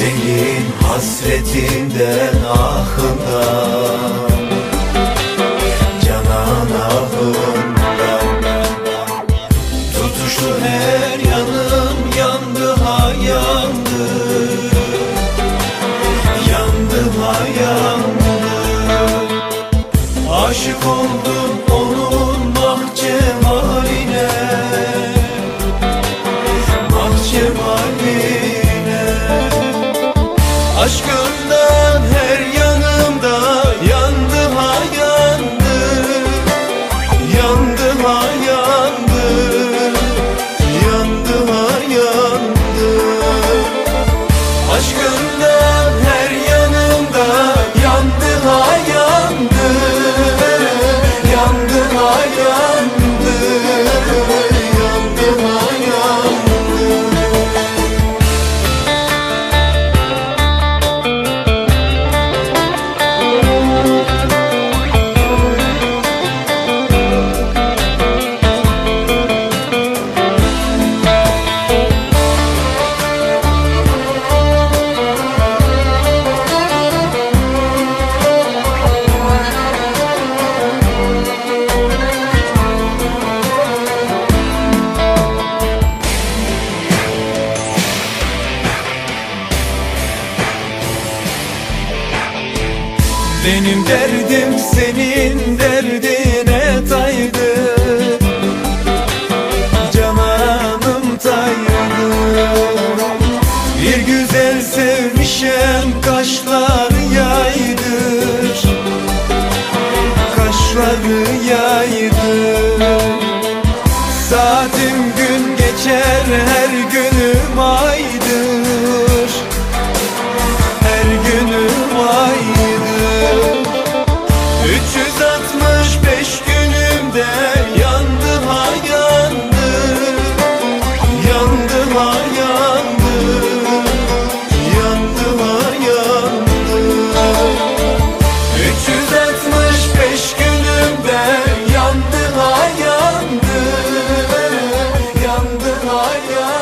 Hasretinden ahından Canan ahından Tutuştu her yanım yandı ha yandı. Yandı ha yandı. Aşık oldum onun Aşkından her yanımda Benim derdim senin derdine taydı. Cananım taydı. Bir güzel sevmişem kaşlar yaydır Kaşları yaydır Saatim gün geçer her günüm yandı ha